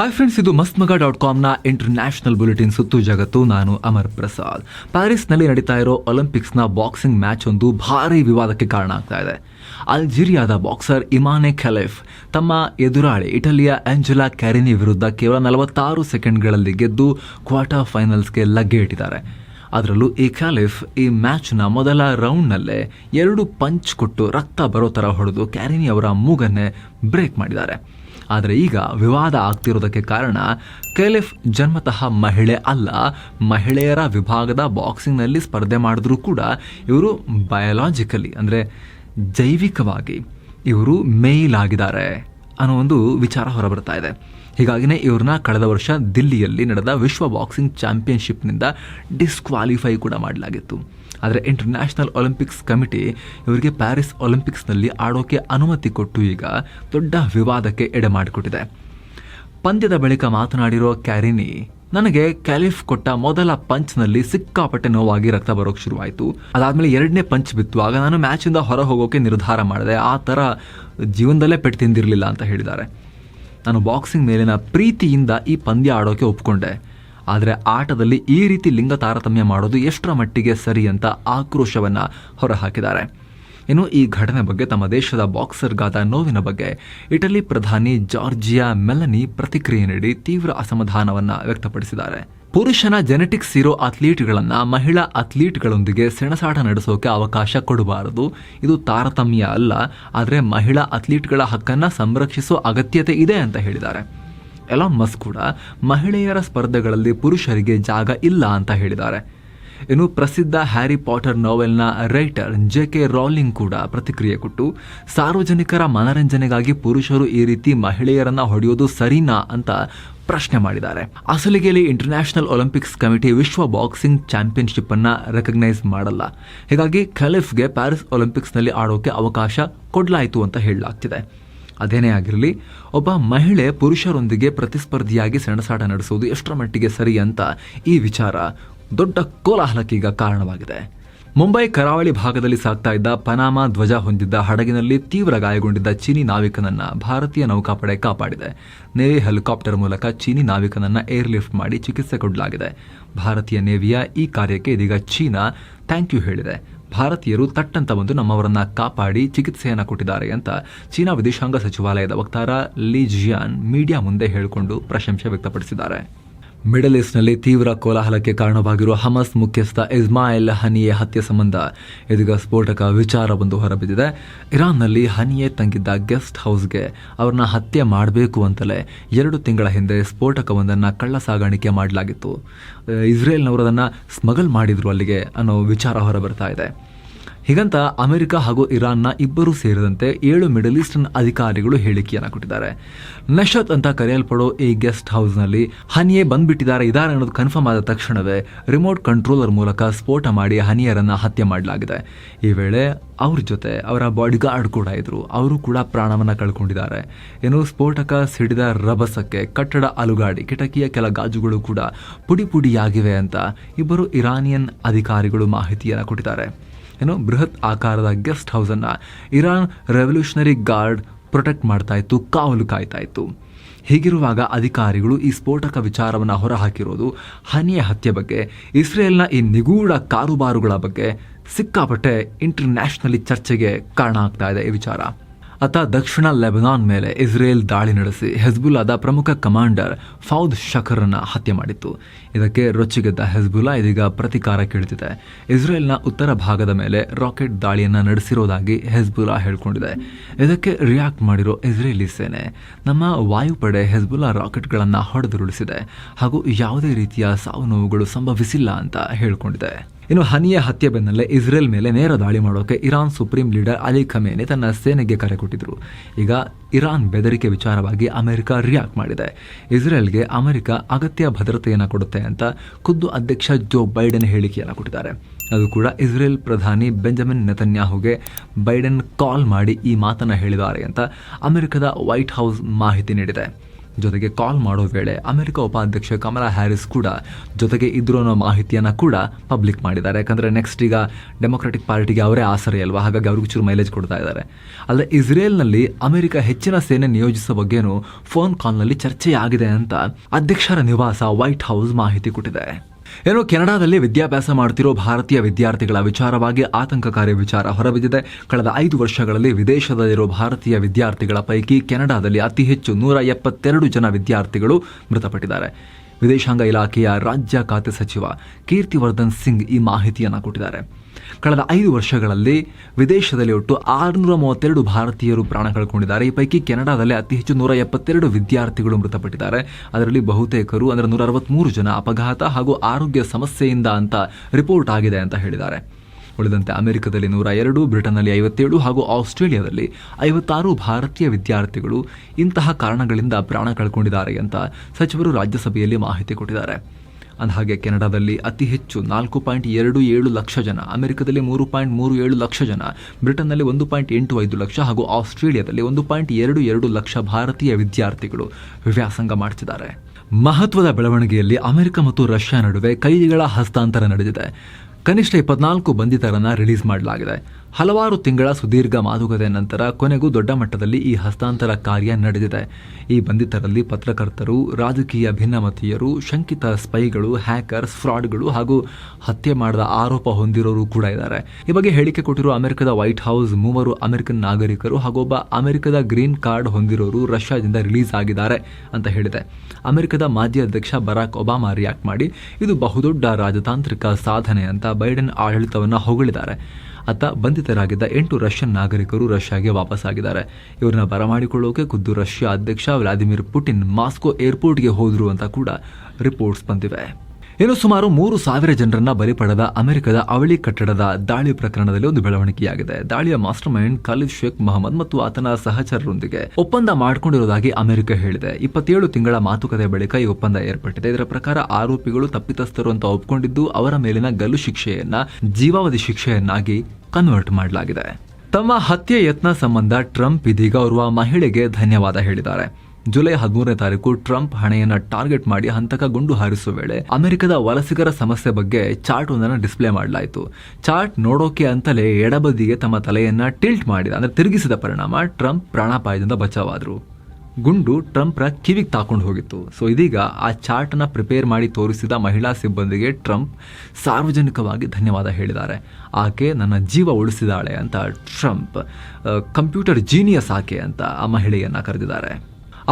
Hi friends ಇದು Mastmaga dot ಕಾಮ್ನ international bulletin ಸುತ್ತು ಜಗತ್ತು. ನಾನು ಅಮರ್ ಪ್ರಸಾದ್. ಪ್ಯಾರಿಸ್ನಲ್ಲಿ ನಡೀತಾ ಇರೋ ಒಲಿಂಪಿಕ್ಸ್ನ ಬಾಕ್ಸಿಂಗ್ ಮ್ಯಾಚ್ ಒಂದು ಭಾರಿ ವಿವಾದಕ್ಕೆ ಕಾರಣ ಆಗ್ತಾ ಇದೆ. ಅಲ್ಜೀರಿಯಾದ ಬಾಕ್ಸರ್ ಇಮಾನೆ ಖಲೀಫ್ ತಮ್ಮ ಎದುರಾಳಿ ಇಟಲಿಯ ಆಂಜೆಲಾ ಕ್ಯಾರಿನಿ ವಿರುದ್ಧ ಕೇವಲ ನಲವತ್ತಾರು ಸೆಕೆಂಡ್ಗಳಲ್ಲಿ ಗೆದ್ದು ಕ್ವಾರ್ಟರ್ ಫೈನಲ್ಸ್ಗೆ ಲಗ್ಗೆ ಇಟ್ಟಿದ್ದಾರೆ ಅದರಲ್ಲೂ ಈ ಖಾಲಿಫ್ ಈ ಮ್ಯಾಚ್ನ ಮೊದಲ ರೌಂಡ್ನಲ್ಲೇ ಎರಡು ಪಂಚ್ ಕೊಟ್ಟು ರಕ್ತ ಬರೋ ಥರ ಹೊಡೆದು ಕ್ಯಾರಿನಿ ಅವರ ಮೂಗನ್ನೇ ಬ್ರೇಕ್ ಮಾಡಿದ್ದಾರೆ. ಆದರೆ ಈಗ ವಿವಾದ ಆಗ್ತಿರೋದಕ್ಕೆ ಕಾರಣ ಕೆಲಿಫ್ ಜನ್ಮತಃ ಮಹಿಳೆ ಅಲ್ಲ. ಮಹಿಳೆಯರ ವಿಭಾಗದ ಬಾಕ್ಸಿಂಗ್ನಲ್ಲಿ ಸ್ಪರ್ಧೆ ಮಾಡಿದ್ರೂ ಕೂಡ ಇವರು ಬಯಾಲಾಜಿಕಲಿ ಅಂದರೆ ಜೈವಿಕವಾಗಿ ಇವರು ಮೇಲ್ ಆಗಿದ್ದಾರೆ ಅನ್ನೋ ಒಂದು ವಿಚಾರ ಹೊರಬರ್ತಾ ಇದೆ. ಹೀಗಾಗಿನೇ ಇವ್ರನ್ನ ಕಳೆದ ವರ್ಷ ದಿಲ್ಲಿಯಲ್ಲಿ ನಡೆದ ವಿಶ್ವ ಬಾಕ್ಸಿಂಗ್ ಚಾಂಪಿಯನ್ಶಿಪ್ನಿಂದ ಡಿಸ್ಕ್ವಾಲಿಫೈ ಕೂಡ ಮಾಡಲಾಗಿತ್ತು. ಆದರೆ ಇಂಟರ್ನ್ಯಾಷನಲ್ ಒಲಿಂಪಿಕ್ಸ್ ಕಮಿಟಿ ಇವರಿಗೆ ಪ್ಯಾರಿಸ್ ಒಲಿಂಪಿಕ್ಸ್ನಲ್ಲಿ ಆಡೋಕೆ ಅನುಮತಿ ಕೊಟ್ಟು ಈಗ ದೊಡ್ಡ ವಿವಾದಕ್ಕೆ ಎಡೆ ಮಾಡಿಕೊಟ್ಟಿದೆ. ಪಂದ್ಯದ ಬಳಿಕ ಮಾತನಾಡಿರೋ ಕ್ಯಾರಿನಿ, ನನಗೆ ಕ್ಯಾಲಿಫ್ ಕೊಟ್ಟ ಮೊದಲ ಪಂಚ್ನಲ್ಲಿ ಸಿಕ್ಕಾಪಟ್ಟೆ ನೋವಾಗಿ ರಕ್ತ ಬರೋಕೆ ಶುರುವಾಯಿತು. ಅದಾದಮೇಲೆ ಎರಡನೇ ಪಂಚ್ ಬಿತ್ತು ಆಗ ನಾನು ಮ್ಯಾಚಿಂದ ಹೊರ ಹೋಗೋಕೆ ನಿರ್ಧಾರ ಮಾಡಿದೆ. ಆ ಥರ ಜೀವನದಲ್ಲೇ ಪೆಟ್ಟು ತಿಂದಿರಲಿಲ್ಲ ಅಂತ ಹೇಳಿದ್ದಾರೆ. ನಾನು ಬಾಕ್ಸಿಂಗ್ ಮೇಲಿನ ಪ್ರೀತಿಯಿಂದ ಈ ಪಂದ್ಯ ಆಡೋಕೆ ಒಪ್ಕೊಂಡೆ. ಆದರೆ ಆಟದಲ್ಲಿ ಈ ರೀತಿ ಲಿಂಗ ತಾರತಮ್ಯ ಮಾಡೋದು ಎಷ್ಟರ ಮಟ್ಟಿಗೆ ಸರಿ ಅಂತ ಆಕ್ರೋಶವನ್ನು ಹೊರಹಾಕಿದ್ದಾರೆ. ಇನ್ನು ಈ ಘಟನೆ ಬಗ್ಗೆ ತಮ್ಮ ದೇಶದ ಬಾಕ್ಸರ್ಗಾದ ನೋವಿನ ಬಗ್ಗೆ ಇಟಲಿ ಪ್ರಧಾನಿ ಜಾರ್ಜಿಯಾ ಮೆಲನಿ ಪ್ರತಿಕ್ರಿಯೆ ನೀಡಿ ತೀವ್ರ ಅಸಮಾಧಾನವನ್ನು ವ್ಯಕ್ತಪಡಿಸಿದ್ದಾರೆ. ಪುರುಷನ ಜೆನೆಟಿಕ್ಸ್ ಇರೋ ಅಥ್ಲೀಟ್ಗಳನ್ನು ಮಹಿಳಾ ಅಥ್ಲೀಟ್ಗಳೊಂದಿಗೆ ಸೆಣಸಾಟ ನಡೆಸೋಕೆ ಅವಕಾಶ ಕೊಡಬಾರದು. ಇದು ತಾರತಮ್ಯ ಅಲ್ಲ, ಆದರೆ ಮಹಿಳಾ ಅಥ್ಲೀಟ್ಗಳ ಹಕ್ಕನ್ನು ಸಂರಕ್ಷಿಸೋ ಅಗತ್ಯತೆ ಇದೆ ಅಂತ ಹೇಳಿದ್ದಾರೆ. ಎಲಾನ್ ಮಸ್ಕ್ ಕೂಡ ಮಹಿಳೆಯರ ಸ್ಪರ್ಧೆಗಳಲ್ಲಿ ಪುರುಷರಿಗೆ ಜಾಗ ಇಲ್ಲ ಅಂತ ಹೇಳಿದ್ದಾರೆ. ಇನ್ನು ಪ್ರಸಿದ್ಧ ಹ್ಯಾರಿ ಪಾಟರ್ ನಾವೆಲ್ನ ರೈಟರ್ ಜೆ ಕೆ ರಾಲಿಂಗ್ ಕೂಡ ಪ್ರತಿಕ್ರಿಯೆ ಕೊಟ್ಟು, ಸಾರ್ವಜನಿಕರ ಮನರಂಜನೆಗಾಗಿ ಪುರುಷರು ಈ ರೀತಿ ಮಹಿಳೆಯರನ್ನ ಹೊಡೆಯೋದು ಸರಿನಾ ಅಂತ ಪ್ರಶ್ನೆ ಮಾಡಿದ್ದಾರೆ. ಅಸಲಿಗೆಯಲ್ಲಿ ಇಂಟರ್ನ್ಯಾಷನಲ್ ಒಲಿಂಪಿಕ್ಸ್ ಕಮಿಟಿ ವಿಶ್ವ ಬಾಕ್ಸಿಂಗ್ ಚಾಂಪಿಯನ್ಶಿಪ್ ಅನ್ನ ರೆಕಗ್ನೈಸ್ ಮಾಡಲ್ಲ. ಹೀಗಾಗಿ ಖಲೀಫ್ಗೆ ಪ್ಯಾರಿಸ್ ಒಲಿಂಪಿಕ್ಸ್ನಲ್ಲಿ ಆಡೋಕೆ ಅವಕಾಶ ಕೊಡಲಾಯಿತು ಅಂತ ಹೇಳಲಾಗ್ತಿದೆ. ಅದೇನೇ ಆಗಿರಲಿ, ಒಬ್ಬ ಮಹಿಳೆ ಪುರುಷರೊಂದಿಗೆ ಪ್ರತಿಸ್ಪರ್ಧಿಯಾಗಿ ಸೆಣಸಾಟ ನಡೆಸುವುದು ಎಷ್ಟರ ಮಟ್ಟಿಗೆ ಸರಿ ಅಂತ ಈ ವಿಚಾರ ದೊಡ್ಡ ಕೋಲಾಹಲಕ್ಕೀಗ ಕಾರಣವಾಗಿದೆ. ಮುಂಬೈ ಕರಾವಳಿ ಭಾಗದಲ್ಲಿ ಸಾಗ್ತಾ ಇದ್ದ ಪನಾಮಾ ಧ್ವಜ ಹೊಂದಿದ್ದ ಹಡಗಿನಲ್ಲಿ ತೀವ್ರ ಗಾಯಗೊಂಡಿದ್ದ ಚೀನಿ ನಾವಿಕನನ್ನ ಭಾರತೀಯ ನೌಕಾಪಡೆ ಕಾಪಾಡಿದೆ. ನೇವಿ ಹೆಲಿಕಾಪ್ಟರ್ ಮೂಲಕ ಚೀನಿ ನಾವಿಕನನ್ನ ಏರ್ ಲಿಫ್ಟ್ ಮಾಡಿ ಚಿಕಿತ್ಸೆ ಕೊಡಲಾಗಿದೆ. ಭಾರತೀಯ ನೇವಿಯ ಈ ಕಾರ್ಯಕ್ಕೆ ಇದೀಗ ಚೀನಾ ಥ್ಯಾಂಕ್ ಯು ಹೇಳಿದೆ. ಭಾರತೀಯರು ತಟ್ಟಂತ ಬಂದು ನಮ್ಮವರನ್ನ ಕಾಪಾಡಿ ಚಿಕಿತ್ಸೆಯನ್ನು ಕೊಟ್ಟಿದ್ದಾರೆ ಅಂತ ಚೀನಾ ವಿದೇಶಾಂಗ ಸಚಿವಾಲಯದ ವಕ್ತಾರ ಲಿ ಜಿಯಾನ್ ಮೀಡಿಯಾ ಮುಂದೆ ಹೇಳಿಕೊಂಡು ಪ್ರಶಂಸೆ ವ್ಯಕ್ತಪಡಿಸಿದ್ದಾರೆ. ಮಿಡಲ್ ಈಸ್ಟ್ನಲ್ಲಿ ತೀವ್ರ ಕೋಲಾಹಲಕ್ಕೆ ಕಾರಣವಾಗಿರುವ ಹಮಸ್ ಮುಖ್ಯಸ್ಥ ಇಸ್ಮಾಯಿಲ್ ಹನಿಯೆ ಹತ್ಯೆ ಸಂಬಂಧ ಇದೀಗ ಸ್ಫೋಟಕ ವಿಚಾರವೊಂದು ಹೊರಬಿದ್ದಿದೆ. ಇರಾನ್ನಲ್ಲಿ ಹನಿಯೆ ತಂಗಿದ್ದ ಗೆಸ್ಟ್ ಹೌಸ್ಗೆ ಅವ್ರನ್ನ ಹತ್ಯೆ ಮಾಡಬೇಕು ಅಂತಲೇ ಎರಡು ತಿಂಗಳ ಹಿಂದೆ ಸ್ಫೋಟಕವೊಂದನ್ನು ಕಳ್ಳ ಸಾಗಾಣಿಕೆ ಮಾಡಲಾಗಿತ್ತು ಇಸ್ರೇಲ್ನವರದನ್ನು ಸ್ಮಗಲ್ ಮಾಡಿದ್ರು ಅಲ್ಲಿಗೆ ಅನ್ನೋ ವಿಚಾರ ಹೊರಬರ್ತಾ ಇದೆ. ಹೀಗಂತ ಅಮೆರಿಕ ಹಾಗೂ ಇರಾನ್ನ ಇಬ್ಬರು ಸೇರಿದಂತೆ ಏಳು ಮಿಡಲ್ ಈಸ್ಟರ್ನ್ ಅಧಿಕಾರಿಗಳು ಹೇಳಿಕೆಯನ್ನು ಕೊಟ್ಟಿದ್ದಾರೆ. ನಶತ್ ಅಂತ ಕರೆಯಲ್ಪಡೋ ಈ ಗೆಸ್ಟ್ ಹೌಸ್ನಲ್ಲಿ ಹನಿಯೇ ಬಂದ್ಬಿಟ್ಟಿದ್ದಾರೆ, ಇದಾರೆ ಅನ್ನೋದು ಕನ್ಫರ್ಮ್ ಆದ ತಕ್ಷಣವೇ ರಿಮೋಟ್ ಕಂಟ್ರೋಲರ್ ಮೂಲಕ ಸ್ಫೋಟ ಮಾಡಿ ಹನಿಯರನ್ನು ಹತ್ಯೆ ಮಾಡಲಾಗಿದೆ. ಈ ವೇಳೆ ಅವ್ರ ಜೊತೆ ಅವರ ಬಾಡಿಗಾರ್ಡ್ ಕೂಡ ಇದ್ರು, ಅವರು ಕೂಡ ಪ್ರಾಣವನ್ನು ಕಳ್ಕೊಂಡಿದ್ದಾರೆ. ಏನು, ಸ್ಫೋಟಕ ಸಿಡಿದ ರಭಸಕ್ಕೆ ಕಟ್ಟಡ ಅಲುಗಾಡಿ, ಕಿಟಕಿಯ ಕೆಲ ಗಾಜುಗಳು ಕೂಡ ಪುಡಿ ಪುಡಿಯಾಗಿವೆ ಅಂತ ಇಬ್ಬರು ಇರಾನಿಯನ್ ಅಧಿಕಾರಿಗಳು ಮಾಹಿತಿಯನ್ನು ಕೊಟ್ಟಿದ್ದಾರೆ. ಏನು, ಬೃಹತ್ ಆಕಾರದ ಗೆಸ್ಟ್ ಹೌಸನ್ನು ಇರಾನ್ ರೆವಲ್ಯೂಷನರಿ ಗಾರ್ಡ್ ಪ್ರೊಟೆಕ್ಟ್ ಮಾಡ್ತಾ ಇತ್ತು, ಕಾವಲು ಕಾಯ್ತಾ ಇತ್ತು ಹೀಗಿರುವಾಗ ಅಧಿಕಾರಿಗಳು ಈ ಸ್ಫೋಟಕ ವಿಚಾರವನ್ನು ಹೊರಹಾಕಿರೋದು ಹನಿಯ ಹತ್ಯೆ ಬಗ್ಗೆ, ಇಸ್ರೇಲ್ನ ಈ ನಿಗೂಢ ಕಾರುಬಾರುಗಳ ಬಗ್ಗೆ ಸಿಕ್ಕಾಪಟ್ಟೆ ಇಂಟರ್ನ್ಯಾಷನಲಿ ಚರ್ಚೆಗೆ ಕಾರಣ ಆಗ್ತಾ ಇದೆ ಈ ವಿಚಾರ. ಅತ ದಕ್ಷಿಣ ಲೆಬನಾನ್ ಮೇಲೆ ಇಸ್ರೇಲ್ ದಾಳಿ ನಡೆಸಿ ಹೆಜ್ಬುಲ್ಲಾದ ಪ್ರಮುಖ ಕಮಾಂಡರ್ ಫೌದ್ ಶಖರ್ನ ಹತ್ಯೆ ಮಾಡಿತ್ತು. ಇದಕ್ಕೆ ರೊಚ್ಚಿಗೆದ್ದ ಹೆಜ್ಬುಲ್ಲಾ ಇದೀಗ ಪ್ರತಿಕಾರ ಕೇಳುತ್ತಿದೆ ಇಸ್ರೇಲ್ನ ಉತ್ತರ ಭಾಗದ ಮೇಲೆ ರಾಕೆಟ್ ದಾಳಿಯನ್ನು ನಡೆಸಿರೋದಾಗಿ ಹೆಜ್ಬುಲ್ಲಾ ಹೇಳ್ಕೊಂಡಿದೆ. ಇದಕ್ಕೆ ರಿಯಾಕ್ಟ್ ಮಾಡಿರೋ ಇಸ್ರೇಲಿ ಸೇನೆ ನಮ್ಮ ವಾಯುಪಡೆ ಹೆಜ್ಬುಲ್ಲಾ ರಾಕೆಟ್ಗಳನ್ನು ಹೊಡೆದುರುಳಿಸಿದೆ ಹಾಗೂ ಯಾವುದೇ ರೀತಿಯ ಸಾವು ನೋವುಗಳು ಸಂಭವಿಸಿಲ್ಲ ಅಂತ ಹೇಳ್ಕೊಂಡಿದೆ. ಇನ್ನು ಹನಿಯ ಹತ್ಯೆ ಬೆನ್ನಲ್ಲೇ ಇಸ್ರೇಲ್ ಮೇಲೆ ನೇರ ದಾಳಿ ಮಾಡೋಕೆ Iran supreme leader Ali Khamenei ತನ್ನ ಸೇನೆಗೆ ಕರೆ ಕೊಟ್ಟಿದ್ರು. ಈಗ ಇರಾನ್ ಬೆದರಿಕೆ ವಿಚಾರವಾಗಿ ಅಮೆರಿಕ ರಿಯಾಕ್ಟ್ ಮಾಡಿದೆ. ಇಸ್ರೇಲ್ಗೆ ಅಮೆರಿಕ ಅಗತ್ಯ ಭದ್ರತೆಯನ್ನು ಕೊಡುತ್ತೆ ಅಂತ ಖುದ್ದು ಅಧ್ಯಕ್ಷ ಜೋ ಬೈಡೆನ್ ಹೇಳಿಕೆಯನ್ನು ಕೊಟ್ಟಿದ್ದಾರೆ. ಅದು ಕೂಡ ಇಸ್ರೇಲ್ ಪ್ರಧಾನಿ ಬೆಂಜಮಿನ್ ನೆತನ್ಯಾಹುಗೆ ಬೈಡೆನ್ ಕಾಲ್ ಮಾಡಿ ಈ ಮಾತನ್ನು ಹೇಳಿದ್ದಾರೆ ಅಂತ ಅಮೆರಿಕದ ವೈಟ್ ಹೌಸ್ ಮಾಹಿತಿ ನೀಡಿದೆ. ಜೊತೆಗೆ ಕಾಲ್ ಮಾಡೋ ವೇಳೆ ಅಮೆರಿಕ ಉಪಾಧ್ಯಕ್ಷ ಕಮಲಾ ಹ್ಯಾರಿಸ್ ಕೂಡ ಜೊತೆಗೆ ಇದ್ರು ಅನ್ನೋ ಮಾಹಿತಿಯನ್ನು ಕೂಡ ಪಬ್ಲಿಕ್ ಮಾಡಿದ್ದಾರೆ. ಯಾಕಂದರೆ ನೆಕ್ಸ್ಟ್ ಈಗ ಡೆಮೊಕ್ರೆಟಿಕ್ ಪಾರ್ಟಿಗೆ ಅವರೇ ಆಸರೆ ಅಲ್ವಾ? ಹಾಗಾಗಿ ಅವ್ರಿಗೆ ಚೂರು ಮೈಲೇಜ್ ಕೊಡ್ತಾ ಇದ್ದಾರೆ. ಅಲ್ಲದೆ ಇಸ್ರೇಲ್ನಲ್ಲಿ ಅಮೆರಿಕ ಹೆಚ್ಚಿನ ಸೇನೆ ನಿಯೋಜಿಸುವ ಬಗ್ಗೆನೂ ಫೋನ್ ಕಾಲ್ನಲ್ಲಿ ಚರ್ಚೆಯಾಗಿದೆ ಅಂತ ಅಧ್ಯಕ್ಷರ ನಿವಾಸ ವೈಟ್ ಹೌಸ್ ಮಾಹಿತಿ ಕೊಟ್ಟಿದೆ. ಏನು ಕೆನಡಾದಲ್ಲಿ ವಿದ್ಯಾಭ್ಯಾಸ ಮಾಡ್ತಿರೋ ಭಾರತೀಯ ವಿದ್ಯಾರ್ಥಿಗಳ ವಿಚಾರವಾಗಿ ಆತಂಕಕಾರಿ ವಿಚಾರ ಹೊರಬಿದ್ದಿದೆ. ಕಳೆದ ಐದು ವರ್ಷಗಳಲ್ಲಿ ವಿದೇಶದಲ್ಲಿರೋ ಭಾರತೀಯ ವಿದ್ಯಾರ್ಥಿಗಳ ಪೈಕಿ ಕೆನಡಾದಲ್ಲಿ ಅತಿ ಹೆಚ್ಚು ನೂರ ಎಪ್ಪತ್ತೆರಡು ಜನ ವಿದ್ಯಾರ್ಥಿಗಳು ಮೃತಪಟ್ಟಿದ್ದಾರೆ. ವಿದೇಶಾಂಗ ಇಲಾಖೆಯ ರಾಜ್ಯ ಖಾತೆ ಸಚಿವ ಕೀರ್ತಿವರ್ಧನ್ ಸಿಂಗ್ ಈ ಮಾಹಿತಿಯನ್ನು ಕೊಟ್ಟಿದ್ದಾರೆ. ಕಳೆದ ಐದು ವರ್ಷಗಳಲ್ಲಿ ವಿದೇಶದಲ್ಲಿ ಒಟ್ಟು ಆರುನೂರ ಮೂವತ್ತೆರಡು ಭಾರತೀಯರು ಪ್ರಾಣ ಕಳ್ಕೊಂಡಿದ್ದಾರೆ. ಈ ಪೈಕಿ ಕೆನಡಾದಲ್ಲಿ ಅತಿ ಹೆಚ್ಚು ನೂರ ಎಪ್ಪತ್ತೆರಡು ವಿದ್ಯಾರ್ಥಿಗಳು ಮೃತಪಟ್ಟಿದ್ದಾರೆ. ಅದರಲ್ಲಿ ಬಹುತೇಕರು ಅಂದರೆ ನೂರ ಅರವತ್ತ್ಮೂರು ಜನ ಅಪಘಾತ ಹಾಗೂ ಆರೋಗ್ಯ ಸಮಸ್ಯೆಯಿಂದ ಅಂತ ರಿಪೋರ್ಟ್ ಆಗಿದೆ ಅಂತ ಹೇಳಿದ್ದಾರೆ. ಉಳಿದಂತೆ ಅಮೆರಿಕದಲ್ಲಿ ನೂರ ಎರಡು, ಬ್ರಿಟನ್ನಲ್ಲಿ ಐವತ್ತೇಳು ಹಾಗೂ ಆಸ್ಟ್ರೇಲಿಯಾದಲ್ಲಿ ಐವತ್ತಾರು ಭಾರತೀಯ ವಿದ್ಯಾರ್ಥಿಗಳು ಇಂತಹ ಕಾರಣಗಳಿಂದ ಪ್ರಾಣ ಕಳ್ಕೊಂಡಿದ್ದಾರೆ ಅಂತ ಸಚಿವರು ರಾಜ್ಯಸಭೆಯಲ್ಲಿ ಮಾಹಿತಿ ಕೊಟ್ಟಿದ್ದಾರೆ. ಅಂದಹಾಗೆ ಕೆನಡಾದಲ್ಲಿ ಅತಿ ಹೆಚ್ಚು ನಾಲ್ಕು ಪಾಯಿಂಟ್ ಎರಡು ಏಳು ಲಕ್ಷ ಜನ, ಅಮೆರಿಕದಲ್ಲಿ ಮೂರು ಪಾಯಿಂಟ್ ಮೂರು ಏಳು ಲಕ್ಷ ಜನ, ಬ್ರಿಟನ್ನಲ್ಲಿ ಒಂದು ಪಾಯಿಂಟ್ ಎಂಟು ಐದು ಲಕ್ಷ ಹಾಗೂ ಆಸ್ಟ್ರೇಲಿಯಾದಲ್ಲಿ ಒಂದು ಪಾಯಿಂಟ್ ಎರಡು ಎರಡು ಲಕ್ಷ ಭಾರತೀಯ ವಿದ್ಯಾರ್ಥಿಗಳು ವ್ಯಾಸಂಗ ಮಾಡ್ತಿದ್ದಾರೆ. ಮಹತ್ವದ ಬೆಳವಣಿಗೆಯಲ್ಲಿ ಅಮೆರಿಕ ಮತ್ತು ರಷ್ಯಾ ನಡುವೆ ಕೈದಿಗಳ ಹಸ್ತಾಂತರ ನಡೆದಿದೆ. ಕನಿಷ್ಠ ಇಪ್ಪತ್ನಾಲ್ಕು ಬಂಧಿತರನ್ನು ರಿಲೀಸ್ ಮಾಡಲಾಗಿದೆ. ಹಲವಾರು ತಿಂಗಳ ಸುದೀರ್ಘ ಮಾತುಕತೆ ನಂತರ ಕೊನೆಗೂ ದೊಡ್ಡ ಮಟ್ಟದಲ್ಲಿ ಈ ಹಸ್ತಾಂತರ ಕಾರ್ಯ ನಡೆದಿದೆ. ಈ ಬಂಧಿತರಲ್ಲಿ ಪತ್ರಕರ್ತರು, ರಾಜಕೀಯ ಭಿನ್ನಮತೀಯರು, ಶಂಕಿತ ಸ್ಪೈಗಳು, ಹ್ಯಾಕರ್ಸ್, ಫ್ರಾಡ್ಗಳು ಹಾಗೂ ಹತ್ಯೆ ಮಾಡಿದ ಆರೋಪ ಹೊಂದಿರೋರು ಕೂಡ ಇದ್ದಾರೆ. ಈ ಬಗ್ಗೆ ಹೇಳಿಕೆ ಕೊಟ್ಟಿರುವ ಅಮೆರಿಕದ ವೈಟ್ ಹೌಸ್ ಮೂವರು ಅಮೆರಿಕನ್ ನಾಗರಿಕರು ಹಾಗೂ ಒಬ್ಬ ಅಮೆರಿಕದ ಗ್ರೀನ್ ಕಾರ್ಡ್ ಹೊಂದಿರೋರು ರಷ್ಯಾದಿಂದ ರಿಲೀಸ್ ಆಗಿದ್ದಾರೆ ಅಂತ ಹೇಳಿದೆ. ಅಮೆರಿಕದ ಮಾಜಿ ಅಧ್ಯಕ್ಷ ಬರಾಕ್ ಒಬಾಮಾ ರಿಯಾಕ್ಟ್ ಮಾಡಿ, ಇದು ಬಹುದೊಡ್ಡ ರಾಜತಾಂತ್ರಿಕ ಸಾಧನೆ ಅಂತ ಬೈಡನ್ ಆಡಳಿತವನ್ನು ಹೊಗಳಿದ್ದಾರೆ. ಅತ್ತ ಬಂಧಿತರಾಗಿದ್ದ ಎಂಟು ರಷ್ಯನ್ ನಾಗರಿಕರು ರಷ್ಯಾಗೆ ವಾಪಸ್ ಆಗಿದ್ದಾರೆ ಇವರನ್ನ ಬರಮಾಡಿಕೊಳ್ಳೋಕೆ ಖುದ್ದು ರಷ್ಯಾ ಅಧ್ಯಕ್ಷ ವ್ಲಾದಿಮಿರ್ ಪುಟಿನ್ ಮಾಸ್ಕೋ ಏರ್ಪೋರ್ಟ್ಗೆ ಹೋದ್ರು ಅಂತ ಕೂಡ ರಿಪೋರ್ಟ್ಸ್ ಬಂದಿವೆ. ಇನ್ನು ಸುಮಾರು ಮೂರು ಸಾವಿರ ಜನರನ್ನ ಬಲಿ ಪಡೆದ ಅಮೆರಿಕದ ಅವಳಿ ಕಟ್ಟಡದ ದಾಳಿ ಪ್ರಕರಣದಲ್ಲಿ ಒಂದು ಬೆಳವಣಿಗೆಯಾಗಿದೆ. ದಾಳಿಯ master mind Khalid Sheikh Mohammed ಮತ್ತು ಆತನ ಸಹಚರರೊಂದಿಗೆ ಒಪ್ಪಂದ ಮಾಡಿಕೊಂಡಿರುವುದಾಗಿ ಅಮೆರಿಕ ಹೇಳಿದೆ. ಇಪ್ಪತ್ತೇಳು ತಿಂಗಳ ಮಾತುಕತೆ ಬಳಿಕ ಈ ಒಪ್ಪಂದ ಏರ್ಪಟ್ಟಿದೆ. ಇದರ ಪ್ರಕಾರ ಆರೋಪಿಗಳು ತಪ್ಪಿತಸ್ಥರು ಅಂತ ಒಪ್ಪಿಕೊಂಡಿದ್ದು ಅವರ ಮೇಲಿನ ಗಲ್ಲು ಶಿಕ್ಷೆಯನ್ನ, ಜೀವಾವಧಿ ಶಿಕ್ಷೆಯನ್ನಾಗಿ ಕನ್ವರ್ಟ್ ಮಾಡಲಾಗಿದೆ. ತಮ್ಮ ಹತ್ಯೆ ಯತ್ನ ಸಂಬಂಧ ಟ್ರಂಪ್ ಇದೀಗ ಮಹಿಳೆಗೆ ಧನ್ಯವಾದ ಹೇಳಿದ್ದಾರೆ. ಜುಲೈ ಹದಿಮೂರನೇ ತಾರೀಕು ಟ್ರಂಪ್ ಹಣೆಯನ್ನು ಟಾರ್ಗೆಟ್ ಮಾಡಿ ಹಂತಕ ಗುಂಡು ಹಾರಿಸುವ ವೇಳೆ ಅಮೆರಿಕದ ವಲಸಿಗರ ಸಮಸ್ಯೆ ಬಗ್ಗೆ ಚಾರ್ಟ್ ಒಂದನ್ನು ಡಿಸ್ಪ್ಲೇ ಮಾಡಲಾಯಿತು. ಚಾರ್ಟ್ ನೋಡೋಕೆ ಅಂತಲೇ ಎಡಬದಿಗೆ ತಮ್ಮ ತಲೆಯನ್ನ ಟಿಲ್ಟ್ ಮಾಡಿದ, ಅಂದ್ರೆ ತಿರುಗಿಸಿದ ಪರಿಣಾಮ ಟ್ರಂಪ್ ಪ್ರಾಣಾಪಾಯದಿಂದ ಬಚಾವಾದ್ರು. ಗುಂಡು ಟ್ರಂಪ್ರ ಕಿವಿಗೆ ತಾಕೊಂಡು ಹೋಗಿತ್ತು. ಸೊ ಇದೀಗ ಆ ಚಾರ್ಟ್ನ ಪ್ರಿಪೇರ್ ಮಾಡಿ ತೋರಿಸಿದ ಮಹಿಳಾ ಸಿಬ್ಬಂದಿಗೆ ಟ್ರಂಪ್ ಸಾರ್ವಜನಿಕವಾಗಿ ಧನ್ಯವಾದ ಹೇಳಿದ್ದಾರೆ. ಆಕೆ ನನ್ನ ಜೀವ ಉಳಿಸಿದಾಳೆ ಅಂತ ಟ್ರಂಪ್ ಕಂಪ್ಯೂಟರ್ ಜೀನಿಯಸ್ ಆಕೆ ಅಂತ ಆ ಮಹಿಳೆಯನ್ನು ಕರೆದಿದ್ದಾರೆ.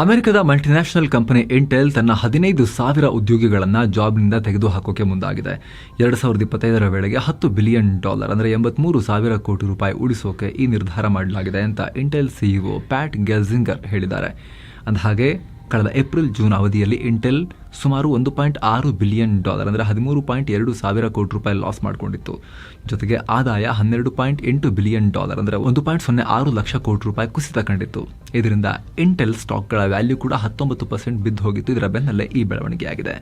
ಅಮೆರಿಕದ ಮಲ್ಟಿನ್ಯಾಷನಲ್ ಕಂಪನಿ ಇಂಟೆಲ್ ತನ್ನ ಹದಿನೈದು ಸಾವಿರ ಉದ್ಯೋಗಿಗಳನ್ನು ಜಾಬ್ನಿಂದ ತೆಗೆದುಹಾಕೋಕೆ ಮುಂದಾಗಿದೆ. ಎರಡು ಸಾವಿರದ ಇಪ್ಪತ್ತೈದರ ವೇಳೆಗೆ ಹತ್ತು ಬಿಲಿಯನ್ ಡಾಲರ್ ಅಂದರೆ ಎಂಬತ್ಮೂರು ಸಾವಿರ ಕೋಟಿ ರೂಪಾಯಿ ಉಳಿಸೋಕೆ ಈ ನಿರ್ಧಾರ ಮಾಡಲಾಗಿದೆ ಅಂತ ಇಂಟೆಲ್ ಸಿಇಒ ಪ್ಯಾಟ್ ಗೆಲ್ಸಿಂಗರ್ ಹೇಳಿದ್ದಾರೆ. ಅಂದಹಾಗೆ ಕಳೆದ ಏಪ್ರಿಲ್ ಜೂನ್ ಅವಧಿಯಲ್ಲಿ ಇಂಟೆಲ್ ಸುಮಾರು ಒಂದು ಪಾಯಿಂಟ್ ಆರು ಬಿಲಿಯನ್ ಡಾಲರ್ ಅಂದರೆ ಹದಿಮೂರು ಪಾಯಿಂಟ್ ಎರಡು ಸಾವಿರ ಕೋಟಿ ರೂಪಾಯಿ ಲಾಸ್ ಮಾಡಿಕೊಂಡಿತ್ತು. ಜೊತೆಗೆ ಆದಾಯ ಹನ್ನೆರಡು ಪಾಯಿಂಟ್ ಎಂಟು ಬಿಲಿಯನ್ ಡಾಲರ್ ಅಂದರೆ ಒಂದು ಪಾಯಿಂಟ್ ಸೊನ್ನೆ ಆರು ಲಕ್ಷ ಕೋಟಿ ರೂಪಾಯಿ ಕುಸಿತ ಕಂಡಿತ್ತು. ಇದರಿಂದ ಇಂಟೆಲ್ ಸ್ಟಾಕ್ಗಳ ವ್ಯಾಲ್ಯೂ ಕೂಡ ಹತ್ತೊಂಬತ್ತು ಪರ್ಸೆಂಟ್ ಬಿದ್ದು ಹೋಗಿತ್ತು. ಇದರ ಬೆನ್ನಲ್ಲೇ ಈ ಬೆಳವಣಿಗೆಯಾಗಿದೆ.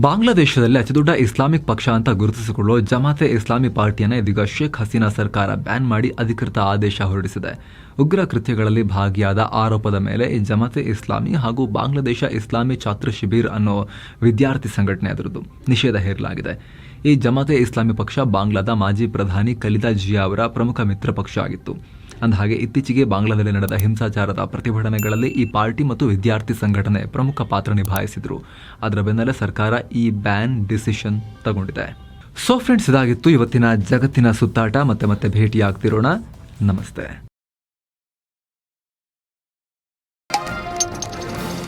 ಬಾಂಗ್ಲಾದೇಶದಲ್ಲಿ ಅತಿದೊಡ್ಡ ಇಸ್ಲಾಮಿಕ್ ಪಕ್ಷ ಅಂತ ಗುರುತಿಸಿಕೊಳ್ಳುವ ಜಮಾತೆ ಇಸ್ಲಾಮಿ ಪಾರ್ಟಿಯನ್ನು ಇದೀಗ ಶೇಖ್ ಹಸೀನಾ ಸರ್ಕಾರ ಬ್ಯಾನ್ ಮಾಡಿ ಅಧಿಕೃತ ಆದೇಶ ಹೊರಡಿಸಿದೆ. ಉಗ್ರ ಕೃತ್ಯಗಳಲ್ಲಿ ಭಾಗಿಯಾದ ಆರೋಪದ ಮೇಲೆ ಈ ಜಮಾತೆ ಇಸ್ಲಾಮಿ ಹಾಗೂ ಬಾಂಗ್ಲಾದೇಶ ಇಸ್ಲಾಮಿ ಛಾತ್ರ ಶಿಬಿರ್ ಅನ್ನೋ ವಿದ್ಯಾರ್ಥಿ ಸಂಘಟನೆ ಅದರದ್ದು ನಿಷೇಧ ಹೇರಲಾಗಿದೆ. ಈ ಜಮಾತೆ ಇಸ್ಲಾಮಿ ಪಕ್ಷ ಬಾಂಗ್ಲಾದ ಮಾಜಿ ಪ್ರಧಾನಿ ಖಲಿದಾ ಜಿಯಾ ಅವರ ಪ್ರಮುಖ ಮಿತ್ರ ಪಕ್ಷ ಆಗಿತ್ತು. ಅಂದಹಾಗೆ ಇತ್ತೀಚೆಗೆ ಬಾಂಗ್ಲಾದಲ್ಲಿ ನಡೆದ ಹಿಂಸಾಚಾರದ ಪ್ರತಿಭಟನೆಗಳಲ್ಲಿ ಈ ಪಾರ್ಟಿ ಮತ್ತು ವಿದ್ಯಾರ್ಥಿ ಸಂಘಟನೆ ಪ್ರಮುಖ ಪಾತ್ರ ನಿಭಾಯಿಸಿದ್ರು. ಅದರ ಬೆನ್ನಲ್ಲೇ ಸರ್ಕಾರ ಈ ಬ್ಯಾನ್ ಡಿಸಿಷನ್ ತಗೊಂಡಿದೆ. ಸೊ ಫ್ರೆಂಡ್ಸ್ ಇದಾಗಿತ್ತು ಇವತ್ತಿನ ಜಗತ್ತಿನ ಸುತ್ತಾಟ. ಮತ್ತೆ ಮತ್ತೆ ಭೇಟಿಯಾಗ್ತಿರೋಣ. ನಮಸ್ತೆ.